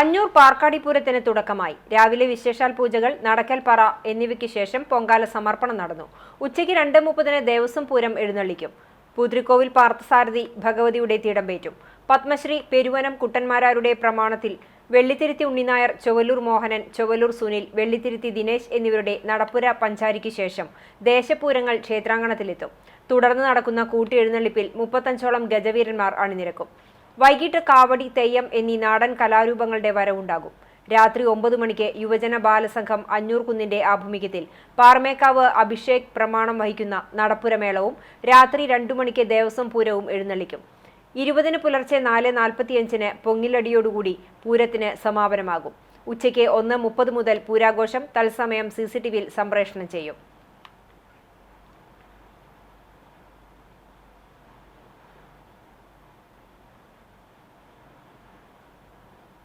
അഞ്ഞൂർ പാർക്കാടിപ്പൂരത്തിന് തുടക്കമായി. രാവിലെ വിശേഷാൽ പൂജകൾ നടക്കൽപ്പാറ പറ എന്നിവയ്ക്ക് ശേഷം പൊങ്കാല സമർപ്പണം നടന്നു. ഉച്ചയ്ക്ക് രണ്ട് മുപ്പതിന് ദേവസ്വം പൂരം എഴുന്നള്ളിക്കും. പൂതിരിക്കോവിൽ പാർത്ഥസാരഥി ഭഗവതിയുടെ തിടമ്പേറ്റും പത്മശ്രീ പെരുവനം കുട്ടന്മാരാരുടെ പ്രമാണത്തിൽ വെള്ളിത്തിരുത്തി ഉണ്ണിനായർ ചൊവ്വലൂർ മോഹനൻ ചൊവ്വലൂർ സുനിൽ വെള്ളിത്തിരുത്തി ദിനേശ് എന്നിവരുടെ നടപ്പുര പഞ്ചാരിക്ക് ശേഷം ദേശപൂരങ്ങൾ ക്ഷേത്രാങ്കണത്തിലെത്തും. തുടർന്ന് നടക്കുന്ന കൂട്ടിയെഴുന്നള്ളിപ്പിൽ മുപ്പത്തഞ്ചോളം ഗജവീരന്മാർ അണിനിരക്കും. വൈകിട്ട് കാവടി തെയ്യം എന്നീ നാടൻ കലാരൂപങ്ങളുടെ വരവുണ്ടാകും. രാത്രി ഒമ്പത് മണിക്ക് യുവജന ബാലസംഘം അഞ്ഞൂർ കുന്നിന്റെ ആഭിമുഖ്യത്തിൽ പാറമേക്കാവ് അഭിഷേക് പ്രമാണം വഹിക്കുന്ന നടപ്പുരമേളവും രാത്രി രണ്ടു മണിക്ക് ദേവസ്വം പൂരവും എഴുന്നള്ളിക്കും. ഇരുപതിന് പുലർച്ചെ നാല് നാൽപ്പത്തിയഞ്ചിന് പൊങ്ങിലടിയോടുകൂടി പൂരത്തിന് സമാപനമാകും. ഉച്ചയ്ക്ക് ഒന്ന് മുപ്പത് മുതൽ പൂരാഘോഷം തത്സമയം സി സി സംപ്രേഷണം ചെയ്യും.